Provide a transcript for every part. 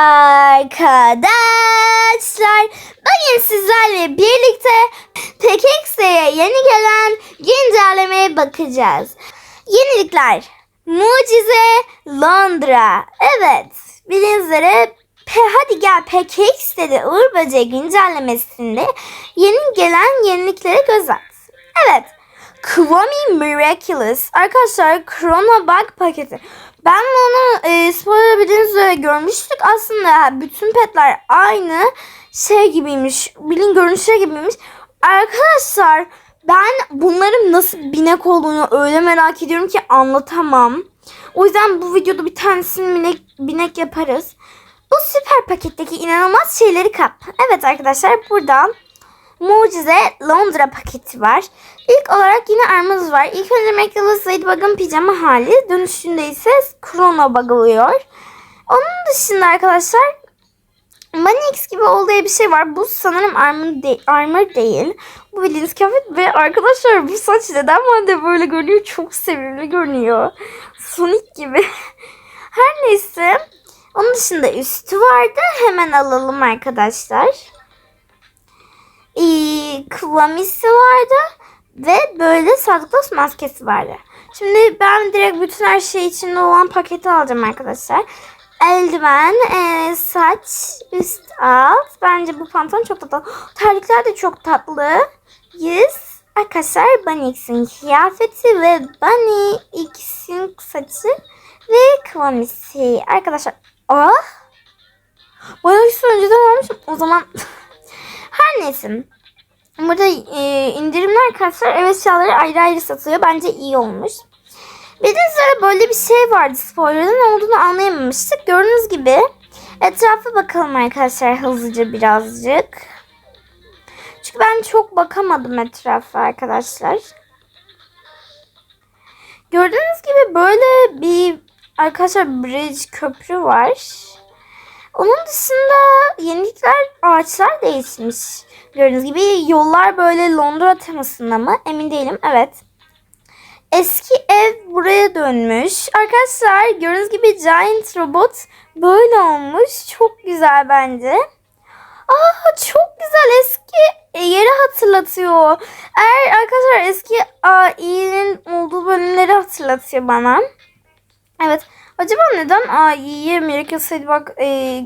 Arkadaşlar bugün sizlerle birlikte PKX'ye yeni gelen güncellemeye bakacağız. Yenilikler. Mucize Londra. Evet bildiğiniz üzere P hadi gel PKX dedi Uğur Böceği güncellemesinde yeni gelen yeniliklere göz at. Evet. Kwami Miraculous. Arkadaşlar Chrono Bug paketi. Ben bunu e, spoiler bildiğiniz üzere görmüştük. Aslında bütün petler aynı şey gibiymiş. Bilin görünüşleri gibiymiş. Arkadaşlar ben bunların nasıl binek olduğunu öyle merak ediyorum ki anlatamam. O yüzden bu videoda bir tanesini binek, binek yaparız. Bu süper paketteki inanılmaz şeyleri kap. Evet arkadaşlar buradan Mucize Londra paketi var. İlk olarak yine armamız var. İlk önce Miraculous Ladybug'ın pijama hali. Dönüşünde ise Chrono Bug oluyor. Onun dışında arkadaşlar Manix gibi olduğu bir şey var. Bu sanırım armor, de- armor değil. Bu bildiğiniz kıyafet ve arkadaşlar bu saç neden bende böyle görünüyor? Çok sevimli görünüyor. Sonic gibi. Her neyse. Onun dışında üstü vardı. Hemen alalım arkadaşlar ee, kıvamisi vardı ve böyle Claus maskesi vardı. Şimdi ben direkt bütün her şey içinde olan paketi alacağım arkadaşlar. Eldiven, e, saç, üst alt. Bence bu pantolon çok tatlı. Terlikler de çok tatlı. Yüz. Arkadaşlar Bunny X'in kıyafeti ve Bunny X'in saçı ve kıvamisi. Arkadaşlar. Ah. Bir süre önceden almışım. O zaman her neyse. Burada e, indirimler arkadaşlar ev eşyaları ayrı ayrı satılıyor. Bence iyi olmuş. Bildiğiniz üzere böyle bir şey vardı. Spoiler'ın olduğunu anlayamamıştık. Gördüğünüz gibi etrafa bakalım arkadaşlar hızlıca birazcık. Çünkü ben çok bakamadım etrafa arkadaşlar. Gördüğünüz gibi böyle bir arkadaşlar bridge köprü var. Onun dışında yenilikler ağaçlar değişmiş. Gördüğünüz gibi yollar böyle Londra temasında mı? Emin değilim. Evet. Eski ev buraya dönmüş. Arkadaşlar gördüğünüz gibi Giant Robot böyle olmuş. Çok güzel bence. Aa çok güzel eski yeri hatırlatıyor. Eğer arkadaşlar eski AI'nin olduğu bölümleri hatırlatıyor bana. Evet. Acaba neden AI'ye Miracle bak e,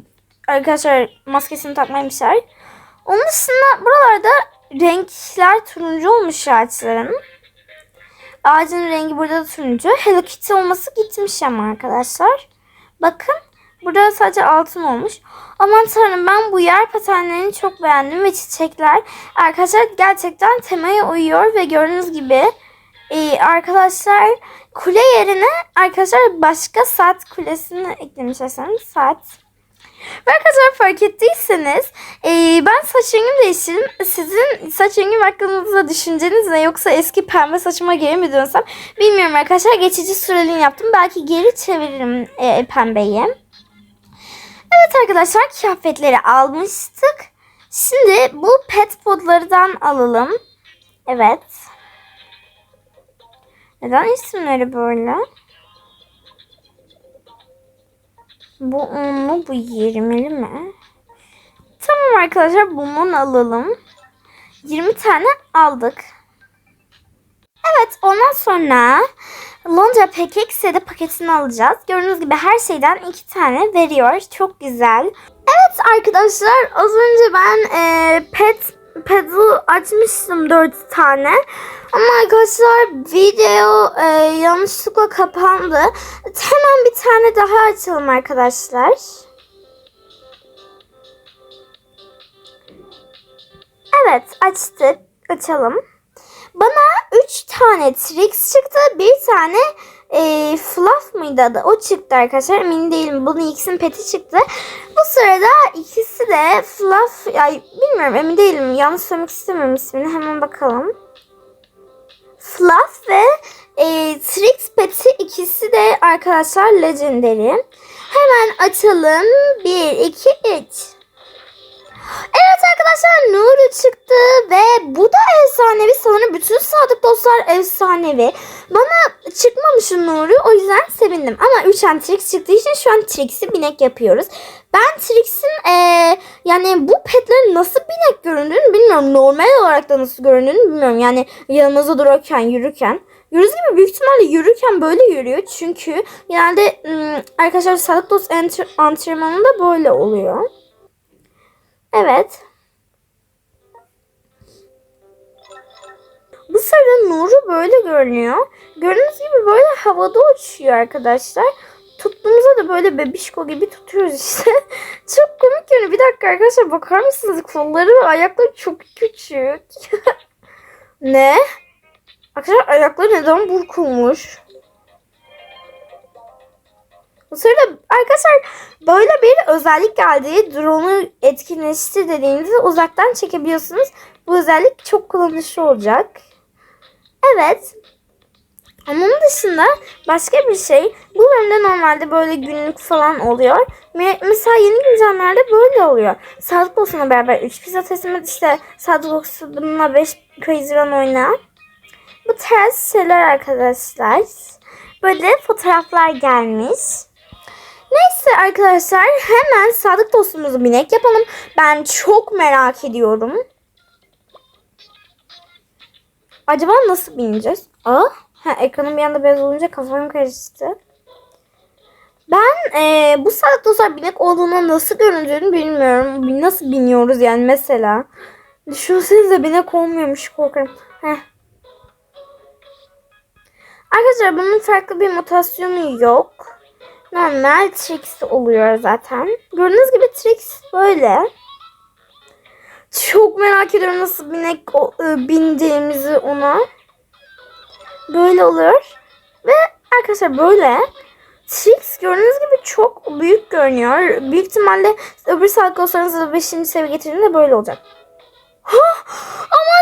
arkadaşlar maskesini takmaymışlar. Onun dışında buralarda renkler turuncu olmuş ağaçların. Ağacın rengi burada da turuncu. Hello Kitty olması gitmiş ama arkadaşlar. Bakın burada sadece altın olmuş. Aman tanrım ben bu yer patenlerini çok beğendim ve çiçekler arkadaşlar gerçekten temaya uyuyor ve gördüğünüz gibi e, arkadaşlar kule yerine arkadaşlar başka saat kulesini eklemişler sanırım saat. Ve arkadaşlar fark ettiyseniz e, ben saç rengimi değiştirdim. Sizin saç rengim hakkında düşünceniz ne? Yoksa eski pembe saçıma geri mi dönsem? Bilmiyorum arkadaşlar. Geçici süreliğine yaptım. Belki geri çeviririm e, pembeyi. Evet arkadaşlar kıyafetleri almıştık. Şimdi bu pet podlardan alalım. Evet. Neden isimleri böyle? Bu onlu, bu yirmili mi? Tamam arkadaşlar bundan alalım. 20 tane aldık. Evet ondan sonra Londra PKX'de paketini alacağız. Gördüğünüz gibi her şeyden iki tane veriyor. Çok güzel. Evet arkadaşlar az önce ben e, pet pedal açmıştım 4 tane. Ama arkadaşlar video e, yanlışlıkla kapandı. Hemen bir tane daha açalım arkadaşlar. Evet açtık. Açalım. Bana 3 tane Trix çıktı. Bir tane e, Fluff mıydı adı? O çıktı arkadaşlar. Emin değilim. Bunun ikisinin peti çıktı. Bu sırada ikisi de Fluff. Ya, bilmiyorum emin değilim. Yanlış söylemek istemiyorum ismini. Hemen bakalım. Fluff ve e, Trix peti ikisi de arkadaşlar Legendary. Hemen açalım. 1, 2, 3. Evet arkadaşlar Nuri çıktı ve bu da efsanevi. Sanırım bütün sadık dostlar efsanevi. Bana çıkmamışı Nuri o yüzden sevindim. Ama 3 tane Trix çıktığı için şu an Trix'i binek yapıyoruz. Ben Trix'in eee, yani bu petlerin nasıl binek göründüğünü bilmiyorum. Normal olarak da nasıl göründüğünü bilmiyorum. Yani yanımızda dururken yürürken. Gördüğünüz gibi büyük ihtimalle yürürken böyle yürüyor. Çünkü genelde ım, arkadaşlar sadık dost antren- antrenmanında böyle oluyor. Evet. Sırada nuru böyle görünüyor. Gördüğünüz gibi böyle havada uçuyor arkadaşlar. Tuttuğumuzda da böyle bebişko gibi tutuyoruz işte. çok komik görünüyor. Bir dakika arkadaşlar bakar mısınız? Kolları ve ayakları çok küçük. ne? Arkadaşlar ayakları neden burkulmuş? Bu sırada arkadaşlar böyle bir özellik geldi. Drone'u etkinleştir dediğinizde uzaktan çekebiliyorsunuz. Bu özellik çok kullanışlı olacak. Evet. Onun dışında başka bir şey. Bu bölümde normalde böyle günlük falan oluyor. Me- Mesela yeni güncelmelerde böyle oluyor. Sadık Boss'unla beraber 3 pizza teslim et. İşte Sadık Boss'unla 5 Crazy Run oyna. Bu tarz şeyler arkadaşlar. Böyle fotoğraflar gelmiş. Neyse arkadaşlar hemen sadık dostumuzu binek yapalım. Ben çok merak ediyorum. Acaba nasıl bineceğiz? Aa, ha, ekranın bir anda beyaz olunca kafam karıştı. Ben eee, bu sadık dostlar binek olduğuna nasıl göründüğünü bilmiyorum. Nasıl biniyoruz yani mesela. Düşünsenize binek olmuyormuş korkarım. Heh. Arkadaşlar bunun farklı bir mutasyonu yok. Normal Trix oluyor zaten. Gördüğünüz gibi Trix böyle. Çok merak ediyorum nasıl binek e, bindiğimizi ona. Böyle olur. Ve arkadaşlar böyle. Trix gördüğünüz gibi çok büyük görünüyor. Büyük ihtimalle öbür da 5. seviye getirince böyle olacak. Hah! Aman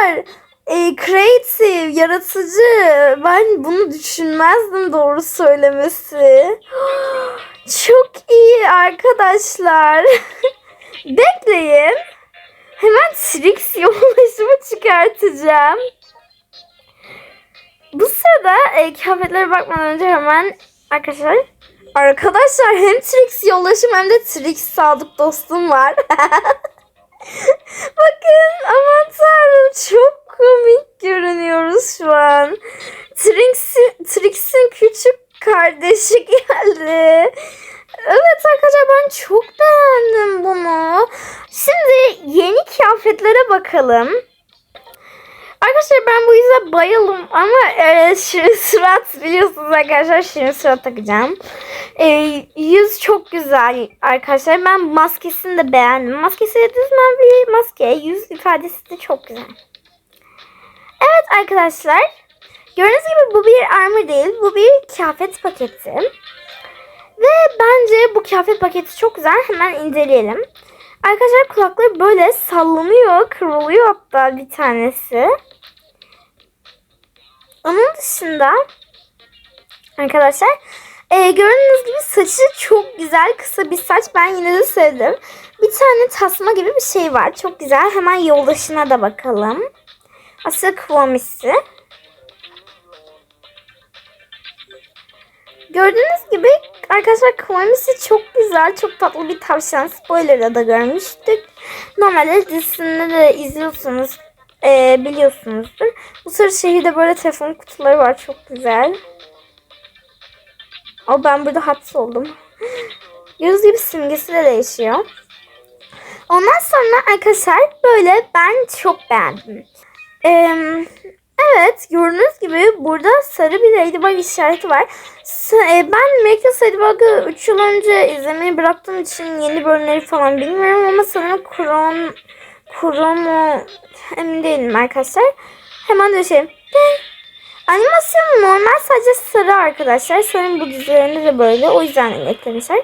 arkadaşlar e, creative, yaratıcı. Ben bunu düşünmezdim doğru söylemesi. Çok iyi arkadaşlar. Bekleyin. Hemen Trix yollaşımı çıkartacağım. Bu sırada e, kıyafetlere bakmadan önce hemen arkadaşlar Arkadaşlar hem Trix yollaşım hem de Trix sadık dostum var. Bakın aman tanrım çok komik görünüyoruz şu an. Trix'in Trix'in küçük kardeşi geldi. Evet arkadaşlar ben çok beğendim bunu. Şimdi yeni kıyafetlere bakalım. Arkadaşlar ben bu yüzden bayıldım ama e, şirin surat biliyorsunuz arkadaşlar şirin surat takacağım. E, yüz çok güzel arkadaşlar. Ben maskesini de beğendim. Maskesi düzmen bir maske. Yüz ifadesi de çok güzel. Evet arkadaşlar. Gördüğünüz gibi bu bir armor değil. Bu bir kıyafet paketi. Ve bence bu kıyafet paketi çok güzel. Hemen inceleyelim. Arkadaşlar kulakları böyle sallanıyor. Kıvrılıyor hatta bir tanesi. Onun dışında arkadaşlar e, gördüğünüz gibi saçı çok güzel. Kısa bir saç. Ben yine de sevdim. Bir tane tasma gibi bir şey var. Çok güzel. Hemen yoldaşına da bakalım. Aslında kıvamisi. Gördüğünüz gibi arkadaşlar kıvamisi çok güzel. Çok tatlı bir tavşan. Spoiler'da da görmüştük. Normalde dizisinde de izliyorsanız e, biliyorsunuzdur. Bu sırada şehirde böyle telefon kutuları var. Çok güzel. O ben burada hapsoldum. Göz gibi simgesi de değişiyor. Ondan sonra arkadaşlar böyle ben çok beğendim. Ee, Evet gördüğünüz gibi burada sarı bir ladybug işareti var. E, ben Miraculous Ladybug'ı 3 yıl önce izlemeyi bıraktığım için yeni bölümleri falan bilmiyorum ama sanırım Kron Kromo emin değilim arkadaşlar. Hemen. Ding. Animasyon normal sadece sarı arkadaşlar. Sanırım bu dizilerinde de böyle. O yüzden eklemişler.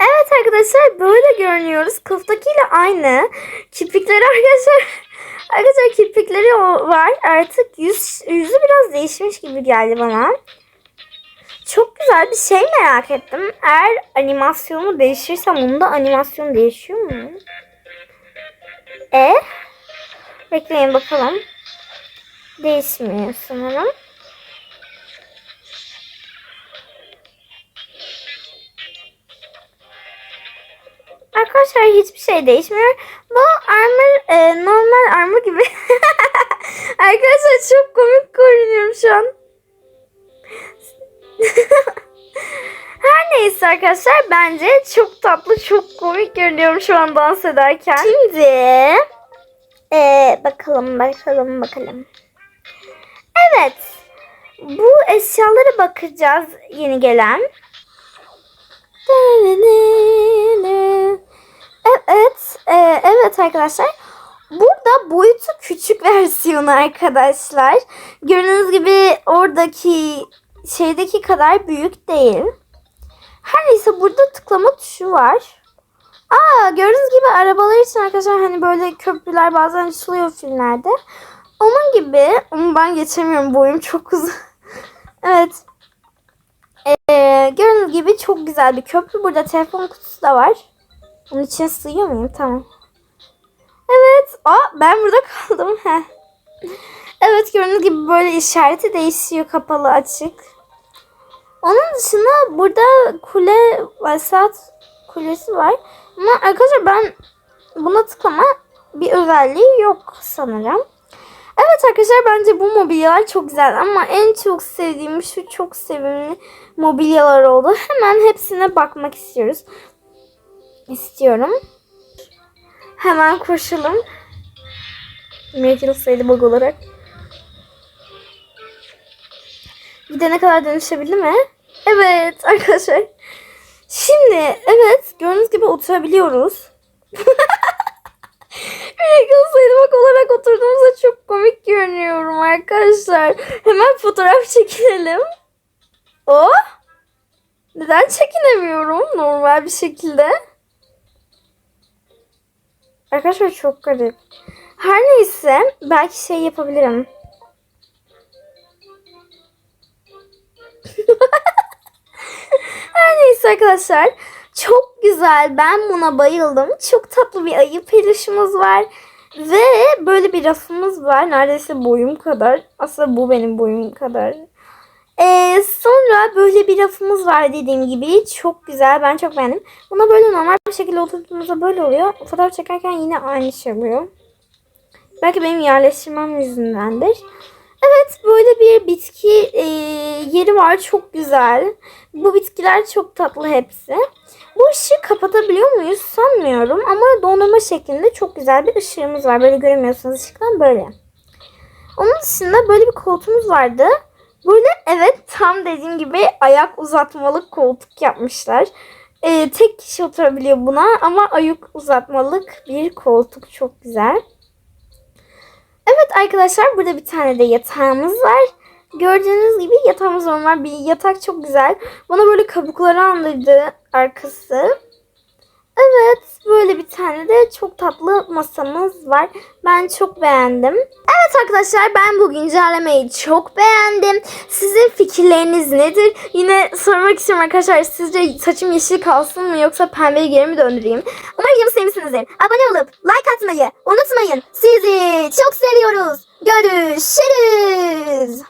Evet arkadaşlar böyle görünüyoruz. Kılıftakiyle aynı. Kirpikleri arkadaşlar arkadaşlar kirpikleri var. Artık yüz, yüzü biraz değişmiş gibi geldi bana. Çok güzel bir şey merak ettim. Eğer animasyonu değişirsem onun animasyon değişiyor mu? E? Bekleyin bakalım. Değişmiyor sanırım. Arkadaşlar hiçbir şey değişmiyor. Bu armor e, normal armor gibi. Arkadaşlar çok komik görünüyorum şu an. Her neyse arkadaşlar bence çok tatlı çok komik görünüyorum şu an dans ederken. Şimdi e, bakalım bakalım bakalım. Evet. Bu eşyalara bakacağız yeni gelen. Evet, e, evet arkadaşlar. Burada boyutu küçük versiyonu arkadaşlar. Gördüğünüz gibi oradaki şeydeki kadar büyük değil. Her neyse burada tıklama tuşu var. Aa gördüğünüz gibi arabalar için arkadaşlar hani böyle köprüler bazen açılıyor filmlerde. Onun gibi ama ben geçemiyorum boyum çok uzun. evet. Ee, gördüğünüz gibi çok güzel bir köprü. Burada telefon kutusu da var. Onun içine sığıyor muyum? Tamam. Evet. Aa ben burada kaldım. Heh. Evet gördüğünüz gibi böyle işareti değişiyor kapalı açık. Onun dışında burada kule saat kulesi var. Ama arkadaşlar ben buna tıklama bir özelliği yok sanırım. Evet arkadaşlar bence bu mobilyalar çok güzel ama en çok sevdiğim şu çok sevimli mobilyalar oldu. Hemen hepsine bakmak istiyoruz. İstiyorum. Hemen koşalım. Miraculous Ladybug olarak. Gidene kadar dönüşebildi mi? Evet arkadaşlar. Şimdi evet gördüğünüz gibi oturabiliyoruz. Miraculous Ladybug olarak oturduğumuzda çok komik görünüyorum arkadaşlar. Hemen fotoğraf çekinelim. O? Neden çekinemiyorum normal bir şekilde? Arkadaşlar çok garip. Her neyse belki şey yapabilirim. Her neyse arkadaşlar. Çok güzel. Ben buna bayıldım. Çok tatlı bir ayı peluşumuz var. Ve böyle bir rafımız var. Neredeyse boyum kadar. Aslında bu benim boyum kadar. Ee, sonra böyle bir rafımız var dediğim gibi. Çok güzel. Ben çok beğendim. Buna böyle normal bir şekilde oturduğumuzda böyle oluyor. Fotoğraf çekerken yine aynı şey oluyor. Belki benim yerleştirmem yüzündendir. Evet böyle bir bitki e, yeri var. Çok güzel. Bu bitkiler çok tatlı hepsi. Bu ışığı kapatabiliyor muyuz sanmıyorum. Ama dondurma şeklinde çok güzel bir ışığımız var. Böyle göremiyorsunuz ışıktan böyle. Onun dışında böyle bir koltuğumuz vardı. Böyle evet tam dediğim gibi ayak uzatmalık koltuk yapmışlar. Ee, tek kişi oturabiliyor buna ama ayak uzatmalık bir koltuk çok güzel. Evet arkadaşlar burada bir tane de yatağımız var. Gördüğünüz gibi yatağımız normal bir yatak çok güzel. Bana böyle kabukları andırdı arkası. Evet böyle bir tane de çok tatlı masamız var. Ben çok beğendim. Evet arkadaşlar ben bu güncellemeyi çok beğendim. Sizin fikirleriniz nedir? Yine sormak istiyorum arkadaşlar. Sizce saçım yeşil kalsın mı yoksa pembeye geri mi döndüreyim? Umarım videomu sevmişsinizdir. Abone olup like atmayı unutmayın. Sizi çok seviyoruz. Görüşürüz.